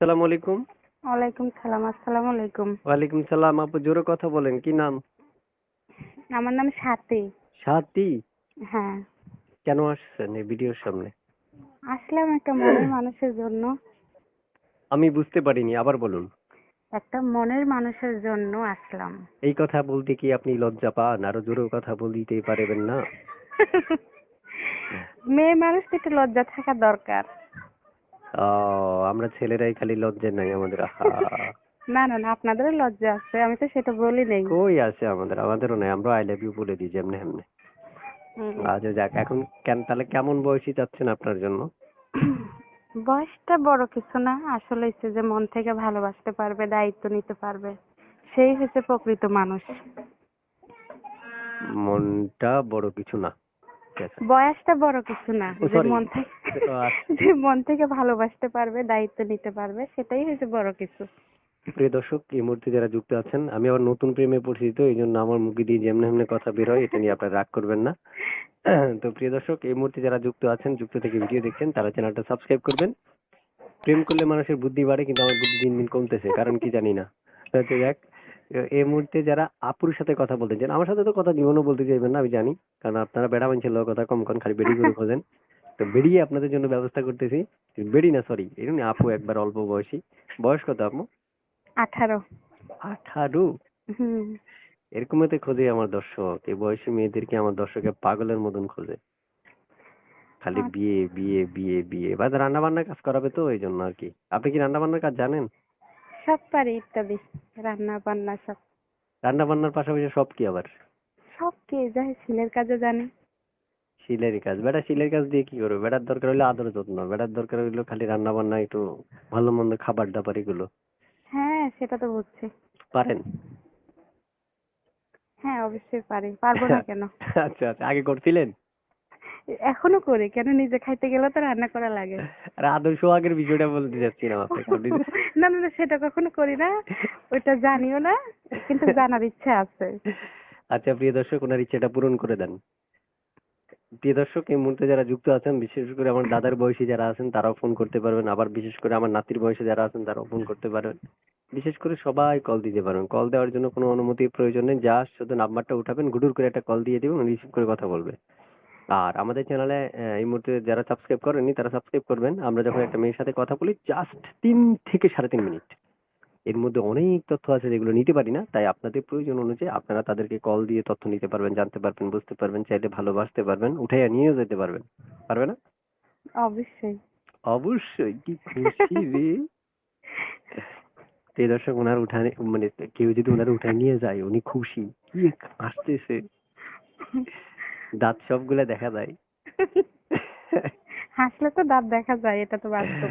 সালাম আলাইকুম। ওয়ালাইকুম সালাম আসসালামু আলাইকুম। ওয়ালাইকুম সালাম আপু জোরে কথা বলেন কি নাম? আমার নাম সাথী। সাথী? হ্যাঁ। কেন আসছেন এই ভিডিওর সামনে? আসলাম একটা মনের মানুষের জন্য। আমি বুঝতে পারিনি আবার বলুন। একটা মনের মানুষের জন্য আসলাম। এই কথা বলতে কি আপনি লজ্জা পান? আরও জোরে কথা বলতেই পারবেন না। মেয়ে মানুষ একটু লজ্জা থাকা দরকার। ও আমরা ছেলেরাই খালি লজ্জা নাই আমাদের আহা। না না না আপনাদেরও লজ্জা আছে আমি তো সেটা বলি নেই। কই আছে আমাদের আমাদেরও নাই আমরা আই লাভ ইউ বলে দিই যেমনি এমনি আচ্ছা যাক এখন কেন তাহলে কেমন বয়সী চাচ্ছেন আপনার জন্য? বয়সটা বড় কিছু না আসলে হচ্ছে যে মন থেকে ভালোবাসতে পারবে দায়িত্ব নিতে পারবে সেই হচ্ছে প্রকৃত মানুষ। মনটা বড় কিছু না। বয়সটা বড় কিছু না যে মন থেকে। যে মন থেকে ভালোবাসতে পারবে দায়িত্ব নিতে পারবে সেটাই হচ্ছে বড় কিছু। প্রিয় দর্শক এই মুহূর্তে যারা যুক্ত আছেন আমি আবার নতুন প্রেমে পড়ছি তো এই জন্য আমার মুখে দিয়ে যেমনি এমনি কথা বের হয় এটা নিয়ে আপনারা রাগ করবেন না। তো প্রিয় দর্শক এই মুহূর্তে যারা যুক্ত আছেন যুক্ত থেকে ভিডিও দেখছেন তারা চ্যানেলটা সাবস্ক্রাইব করবেন। প্রেম করলে মানুষের বুদ্ধি বাড়ে কিন্তু আমার বুদ্ধি দিন দিন কমতেছে কারণ কি জানি না। যাক এই মুহূর্তে যারা আপুর সাথে কথা বলতে চান আমার সাথে তো কথা জীবনও বলতে চাইবেন না আমি জানি। কারণ আপনারা বেড়া মানুষের লোক কথা কম কন খালি বেড়ি করে খোঁজেন। তো বেরিয়ে আপনাদের জন্য ব্যবস্থা করতেছি। বেড়ি না সরি এরকম আপু একবার অল্প বয়সী। বয়স কত আপু? আঠারো। আঠারো? হুম। এরকমতে খোঁজে আমার দর্শক। এই বয়সী মেয়েদেরকে আমার দর্শকে পাগলের মতন খোঁজে। খালি আচ্ছা। বিয়ে বিয়ে বিয়ে বিয়ে। বা রান্না বান্নার কাজ করাবে তো এই জন্য আর কি। আপনি কি রান্না বান্নার কাজ জানেন? সব পারি ইত্যাদি রান্না বান্না সব। রান্না বান্নার পাশাপাশি সব কি আবার? সব কে যায় ছেলের কাজে জানি। শিলের কাজ। বেটা শিলের কাজ দিয়ে কি করবে? বেটার দরকার হইল আদর যত্ন। বেটার দরকার হইল খালি রান্না বান্না একটু ভালো মন্দ খাবার দাবার এগুলো। হ্যাঁ সেটা তো বুঝছি পারেন? হ্যাঁ অবশ্যই পারি। পারব না কেন? আচ্ছা আচ্ছা। আগে করছিলেন? এখনও করি। কেন নিজে খাইতে গেলে তো রান্না করা লাগে। আর আদর্শ আগের বিষয়টা বলতে চাচ্ছিলাম আপনাকে। আপনি যে- না না সেটা কখনো করি না। ওইটা জানিও না, কিন্তু জানার ইচ্ছা আছে। আচ্ছা প্রিয় দর্শক, ওনার ইচ্ছাটা পূরণ করে দেন। প্রিয় দর্শক, এই মুহূর্তে যারা যুক্ত আছেন, বিশেষ করে আমার দাদার বয়সী যারা আছেন, তারাও ফোন করতে পারবেন। আবার বিশেষ করে আমার নাতির বয়সে যারা আছেন, তারাও ফোন করতে পারবেন। বিশেষ করে সবাই কল দিতে পারবেন। কল দেওয়ার জন্য কোনো অনুমতির প্রয়োজন নেই। জাস্ট শুধু নাম্বারটা উঠাবেন, গুডুর করে একটা কল দিয়ে দিবেন রিসিভ করে কথা বলবে। আর আমাদের চ্যানেলে এই মুহূর্তে যারা সাবস্ক্রাইব করেননি তারা সাবস্ক্রাইব করবেন। আমরা যখন একটা মেয়ের সাথে কথা বলি জাস্ট তিন থেকে সাড়ে তিন মিনিট এর মধ্যে অনেক তথ্য আছে যেগুলো নিতে পারি না তাই আপনাদের প্রয়োজন অনুযায়ী আপনারা তাদেরকে কল দিয়ে তথ্য নিতে পারবেন জানতে পারবেন বুঝতে পারবেন চাইলে ভালোবাসতে পারবেন উঠাইয়া নিয়েও যেতে পারবেন। পারবে না? অবশ্যই। অবশ্যই কি খুশি রে। এই দর্শক ওনার উঠানে মানে কেউ যদি ওনার উঠায় নিয়ে যায় উনি খুশি। কি হাসতেছে। দাঁত সবগুলা দেখা যায়। হাসলে তো দাঁত দেখা যায় এটা তো বাস্তব।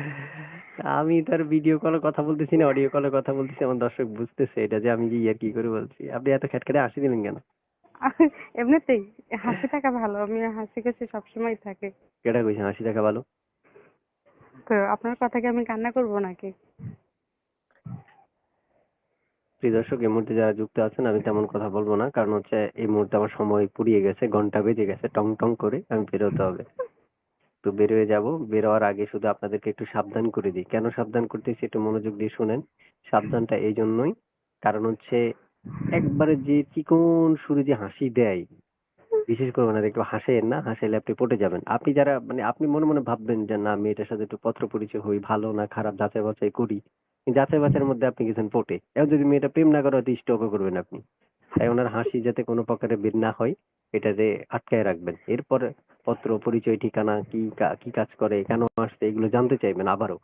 আমি তার ভিডিও কলে কথা বলতেছি না অডিও কলে কথা বলতেছি আমার দর্শক বুঝতেছে এটা যে আমি ইয়ার কি করে বলছি। আপনি এত খ্যাটখ্যাটে হাসি দিলেন কেন? এমনিতেই হাসি থাকা ভালো আমি হাসি খুশি সবসময় থাকে। কেটা কইছে হাসি দেখা ভালো? তো আপনার কথা কি আমি কান্না করব নাকি? প্রিয় দর্শক, এই মুহূর্তে যারা যুক্ত আছেন, আমি তেমন কথা বলব না। কারণ হচ্ছে, এই মুহূর্তে আমার সময় পুড়িয়ে গেছে, ঘণ্টা বেজে গেছে টং টং করে আমি বেরোতে হবে। তো বেরোয় যাব। বেরোয়ার আগে শুধু আপনাদেরকে একটু সাবধান করে দিই। কেন সাবধান করতেছি একটু মনোযোগ দিয়ে শুনেন। সাবধানটা এই জন্যই। কারণ হচ্ছে, একবারে যে চিকন সুরে যে হাসি দেয়, বিশেষ করে ওনারা একটু হাসেন না হাসাইলে আপনি পটে যাবেন। আপনি যারা মানে আপনি মনে মনে ভাববেন যে, না, মেয়েটার সাথে একটু পত্র পরিচয় হই, ভালো না খারাপ যাচাই বাছাই করি। যাচাই বাছাইয়ের মধ্যে আপনি গেছেন পটে এখন যদি মেয়েটা প্রেম না করে, হয়তো স্টকও করবেন আপনি। তাই ওনার হাসি যাতে কোনো প্রকারে বের না হয় এটাতে আটকায় রাখবেন। এরপর পত্র, পরিচয়, ঠিকানা, কি কি কাজ করে, কেন আসছে, এগুলো জানতে চাইবেন আবারও।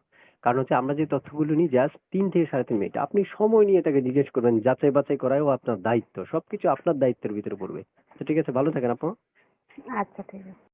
কারণ হচ্ছে আমরা যে তথ্যগুলো নিই জাস্ট তিন থেকে সাড়ে তিন মিনিট। আপনি সময় নিয়ে তাকে জিজ্ঞেস করবেন, যাচাই বাছাই করাও আপনার দায়িত্ব। সবকিছু আপনার দায়িত্বের ভিতরে পড়বে। তো ঠিক আছে, ভালো থাকেন আপু। আচ্ছা ঠিক আছে।